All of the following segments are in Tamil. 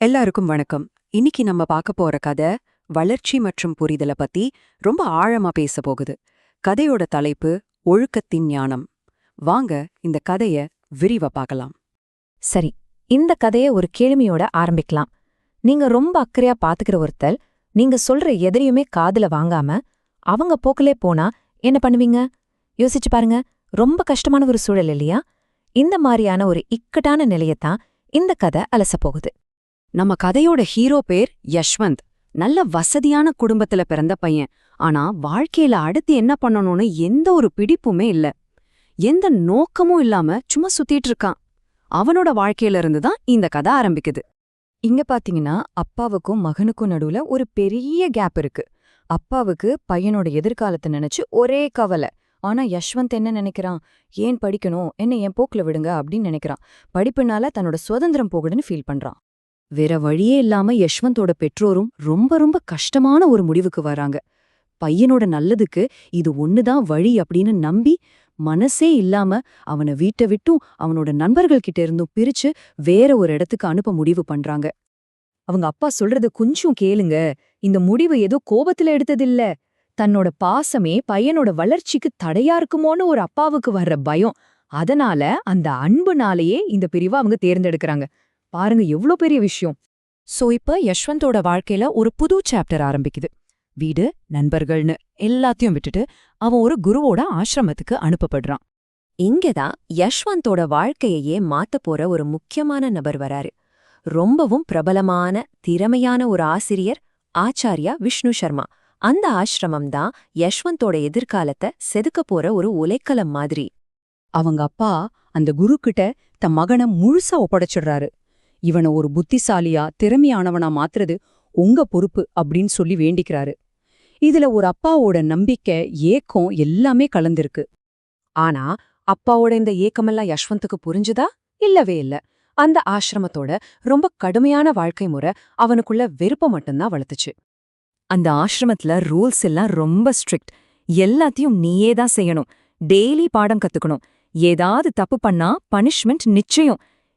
எல்லாருக்கும் வணக்கம். இன்னைக்கு நம்ம பார்க்க போற கதை வளர்ச்சி மற்றும் புரிதல பத்தி ரொம்ப ஆழமா பேச போகுது. கதையோட தலைப்பு ஒழுக்கத்தின் ஞானம். வாங்க இந்த கதைய விரிவா பார்க்கலாம். சரி இந்த கதைய ஒரு கேள்வியோட ஆரம்பிக்கலாம். நீங்க ரொம்ப அக்கறையா பாத்துக்கிற ஒருத்தல் நீங்க சொல்ற எதிரையுமே காதுல வாங்காம அவங்க போக்கிலே போனா என்ன பண்ணுவீங்க? யோசிச்சு பாருங்க ரொம்ப கஷ்டமான ஒரு சூழல் இல்லையா? இந்த மாதிரியான ஒரு இக்கட்டான நிலையத்தான் இந்த கதை அலச போகுது. நம்ம கதையோட ஹீரோ பேர் யஷ்வந்த். நல்ல வசதியான குடும்பத்துல பிறந்த பையன். ஆனா வாழ்க்கையில அடுத்து என்ன பண்ணணும்னு எந்த ஒரு பிடிப்புமே இல்ல. எந்த நோக்கமும் இல்லாம சும்மா சுத்திட்டு இருக்கான். அவனோட வாழ்க்கையில இருந்து தான் இந்த கதை ஆரம்பிக்குது. இங்க பாத்தீங்கன்னா அப்பாவுக்கும் மகனுக்கும் நடுவுல ஒரு பெரிய கேப் இருக்கு. அப்பாவுக்கு பையனோட எதிர்காலத்தை நினைச்சு ஒரே கவலை. ஆனா யஷ்வந்த் என்ன நினைக்கிறான்? ஏன் படிக்கணும்? என்ன என் போக்குல விடுங்க? அப்படின்னு நினைக்கிறான். படிப்புனால தன்னோட சுதந்திரம் போகுதுன்னு ஃபீல் பண்றான். வேற வழியே இல்லாம யஷ்வந்தோட பெற்றோரும் ரொம்ப ரொம்ப கஷ்டமான ஒரு முடிவுக்கு வராங்க. பையனோட நல்லதுக்கு இது ஒண்ணுதான் வழி அப்படின்னு நம்பி மனசே இல்லாம அவனை வீட்டை விட்டும் அவனோட நண்பர்கள் கிட்ட இருந்தும் பிரிச்சு வேற ஒரு இடத்துக்கு அனுப்ப முடிவு பண்றாங்க. அவங்க அப்பா சொல்றது கொஞ்சம் கேளுங்க. இந்த முடிவு ஏதோ கோபத்துல எடுத்ததில்ல. தன்னோட பாசமே பையனோட வளர்ச்சிக்கு தடையா இருக்குமோன்னு ஒரு அப்பாவுக்கு வர்ற பயம். அதனால அந்த அன்புனாலேயே இந்த பிரிவை அவங்க தேர்ந்தெடுக்கறாங்க. பாருங்க எவ்ளோ பெரிய விஷயம். சோ இப்ப யஷ்வந்தோட வாழ்க்கையில ஒரு புது சாப்டர் ஆரம்பிக்குது. வீடு நண்பர்கள்னு எல்லாத்தையும் விட்டுட்டு அவன் ஒரு குருவோட ஆசிரமத்துக்கு அனுப்பப்படுறான். இங்கதான் யஷ்வந்தோட வாழ்க்கையையே மாத்தப் போற ஒரு முக்கியமான நபர் வராரு. ரொம்பவும் பிரபலமான திறமையான ஒரு ஆசிரியர் ஆச்சாரியா விஷ்ணு சர்மா. அந்த ஆசிரமம் தான் யஷ்வந்தோட எதிர்காலத்தை செதுக்கப் போற ஒரு உலைக்கலம் மாதிரி. அவங்க அப்பா அந்த குரு கிட்ட தன் மகனை முழுசா ஒப்படைச்சிடுறாரு. இவனை ஒரு புத்திசாலியா திறமையானவனா மாத்துறது உங்க பொறுப்பு அப்படின்னு சொல்லி வேண்டிக்கிறாரு. இதுல ஒரு அப்பாவோட நம்பிக்கை ஏக்கம் எல்லாமே கலந்திருக்கு. ஆனா அப்பாவோட இந்த ஏக்கமெல்லாம் யஷ்வந்துக்கு புரிஞ்சுதா? இல்லவே இல்ல. அந்த ஆசிரமத்தோட ரொம்ப கடுமையான வாழ்க்கை முறை அவனுக்குள்ள வெறுப்ப மட்டும்தான் வளர்த்துச்சு. அந்த ஆசிரமத்துல ரூல்ஸ் எல்லாம் ரொம்ப ஸ்ட்ரிக்ட். எல்லாத்தையும் நீயே தான் செய்யணும். டெய்லி பாடம் கத்துக்கணும். ஏதாவது தப்பு பண்ணா பனிஷ்மெண்ட் நிச்சயம்.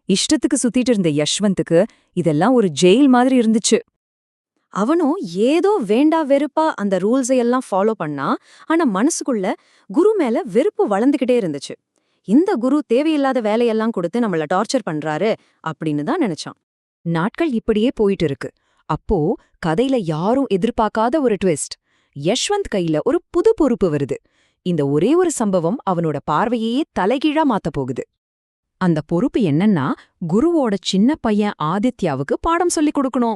இஷ்டத்துக்கு சுத்திட்டு இருந்த யஷ்வந்துக்கு இதெல்லாம் ஒரு ஜெயில் மாதிரி இருந்துச்சு. அவனும் ஏதோ வேண்டா வெறுப்பா அந்த ரூல்ஸை எல்லாம் ஃபாலோ பண்ணா ஆனா மனசுக்குள்ள குரு மேல வெறுப்பு வளர்ந்துகிட்டே இருந்துச்சு. இந்த குரு தேவையில்லாத வேலையெல்லாம் கொடுத்து நம்மள டார்ச்சர் பண்றாரு அப்படின்னு தான் நினைச்சான். நாட்கள் இப்படியே போயிட்டு இருக்கு. அப்போ கதையில யாரும் எதிர்பார்க்காத ஒரு ட்விஸ்ட். யஷ்வந்த் கையில ஒரு புது பொறுப்பு வருது. இந்த ஒரே ஒரு சம்பவம் அவனோட பார்வையையே தலைகீழா மாத்த போகுது. அந்த பொறுப்பு என்னன்னா குருவோட சின்ன பையன் ஆதித்யாவுக்கு பாடம் சொல்லிக் கொடுக்கணும்.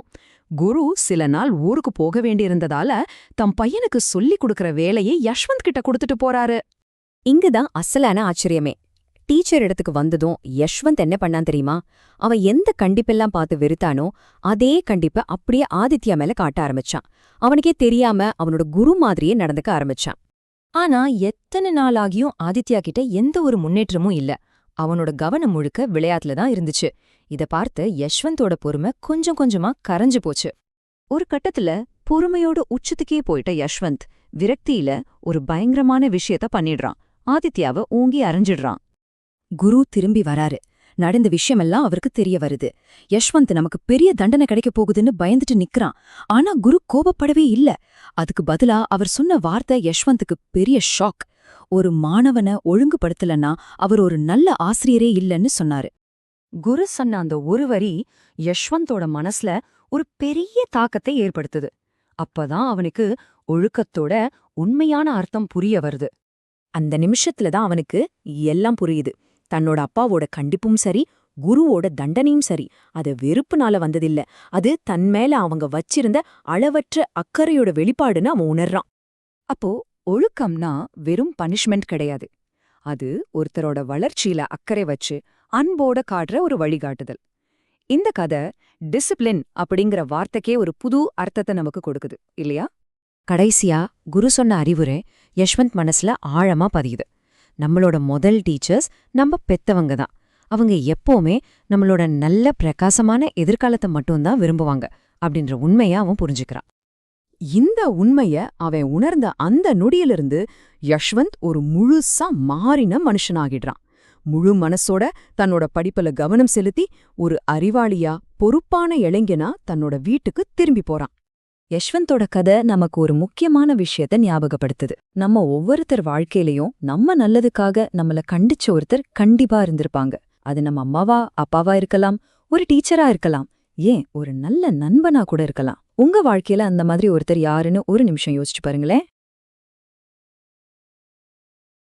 குரு சில நாள் ஊருக்கு போக வேண்டியிருந்ததால தம் பையனுக்கு சொல்லிக் கொடுக்கற வேலையை யஷ்வந்த் கிட்ட கொடுத்துட்டு போறாரு. இங்குதான் அசலான ஆச்சரியமே. டீச்சர் இடத்துக்கு வந்ததும் யஷ்வந்த் என்ன பண்ணான் தெரியுமா? அவன் எந்த கண்டிப்பெல்லாம் பார்த்து வெறுத்தானோ அதே கண்டிப்பை அப்படியே ஆதித்யா மேல காட்ட ஆரம்பிச்சான். அவனுக்கே தெரியாம அவனோட குரு மாதிரியே நடந்துக்க ஆரம்பிச்சான். ஆனா எத்தனை நாளாகியும் ஆதித்யா கிட்ட எந்த ஒரு முன்னேற்றமும் இல்ல. அவனோட கவனம் முழுக்க விளையாட்டுல தான் இருந்துச்சு. இத பார்த்து யஷ்வந்தோட பொறுமை கொஞ்சம் கொஞ்சமா கரைஞ்சு போச்சு. ஒரு கட்டத்துல பொறுமையோட உச்சத்துக்கே போயிட்ட யஷ்வந்த் விரக்தியில ஒரு பயங்கரமான விஷயத்த பண்ணிடுறான். ஆதித்யாவை ஊங்கி அரைஞ்சிடுறான். குரு திரும்பி வராரு. நடந்த விஷயமெல்லாம் அவருக்கு தெரிய வருது. யஷ்வந்த் நமக்கு பெரிய தண்டனை கிடைக்க போகுதுன்னு பயந்துட்டு நிக்கிறான். ஆனா குரு கோபப்படவே இல்ல. அதுக்கு பதிலா அவர் சொன்ன வார்த்தை யஷ்வந்துக்கு பெரிய ஷாக் ஒரு மாணவனை ஒழுங்குபடுத்தலன்னா அவர் ஒரு நல்ல ஆசிரியரே இல்லைன்னு சொன்னாரு. குரு சொன்ன அந்த ஒரு வரி யஷ்வந்தோட மனசுல ஒரு பெரிய தாக்கத்தை ஏற்படுத்துது. அப்பதான் அவனுக்கு ஒழுக்கத்தோட உண்மையான அர்த்தம் புரிய வருது. அந்த நிமிஷத்துல தான் அவனுக்கு எல்லாம் புரியுது. தன்னோட அப்பாவோட கண்டிப்பும் சரி குருவோட தண்டனையும் சரி அது வெறுப்புனால வந்ததில்ல. அது தன் மேல அவங்க வச்சிருந்த அளவற்ற அக்கறையோட வெளிப்பாடுன்னு அவன் உணர்றான். அப்போ ஒழுக்கம்னா வெறும் பனிஷ்மெண்ட் கிடையாது. அது ஒருத்தரோட வளர்ச்சியில அக்கறை வச்சு அன்போட காட்டுற ஒரு வழிகாட்டுதல். இந்த கதை டிசிப்ளின் அப்படிங்கிற வார்த்தைக்கே ஒரு புது அர்த்தத்தை நமக்கு கொடுக்குது இல்லையா? கடைசியா குரு சொன்ன அறிவுரை யஷ்வந்த் மனசுல ஆழமா பதியுது. நம்மளோட முதல் டீச்சர்ஸ் நம்ம பெத்தவங்க தான். அவங்க எப்பவுமே நம்மளோட நல்ல பிரகாசமான எதிர்காலத்தை மட்டும்தான் விரும்புவாங்க அப்படின்ற உண்மையை அவன் புரிஞ்சுக்கிறான். இந்த உண்மைய அவன் உணர்ந்த அந்த நொடியிலிருந்து யஷ்வந்த் ஒரு முழுசா மாறின மனுஷனாகிடுறான். முழு மனசோட தன்னோட படிப்புல கவனம் செலுத்தி ஒரு அறிவாளியா பொறுப்பான இளைஞனா தன்னோட வீட்டுக்கு திரும்பி போறான். யஷ்வந்தோட கதை நமக்கு ஒரு முக்கியமான விஷயத்த ஞாபகப்படுத்துது. நம்ம ஒவ்வொருத்தர் வாழ்க்கையிலயும் நம்ம நல்லதுக்காக நம்மள கண்டிச்ச ஒருத்தர் கண்டிப்பா இருந்திருப்பாங்க. அது நம்ம அம்மாவா அப்பாவா இருக்கலாம் ஒரு டீச்சரா இருக்கலாம். ஏன் ஒரு நல்ல நண்பனா கூட இருக்கலாம். உங்க வாழ்க்கையில அந்த மாதிரி ஒருத்தர் யாருன்னு ஒரு நிமிஷம் யோசிச்சு பாருங்களேன்.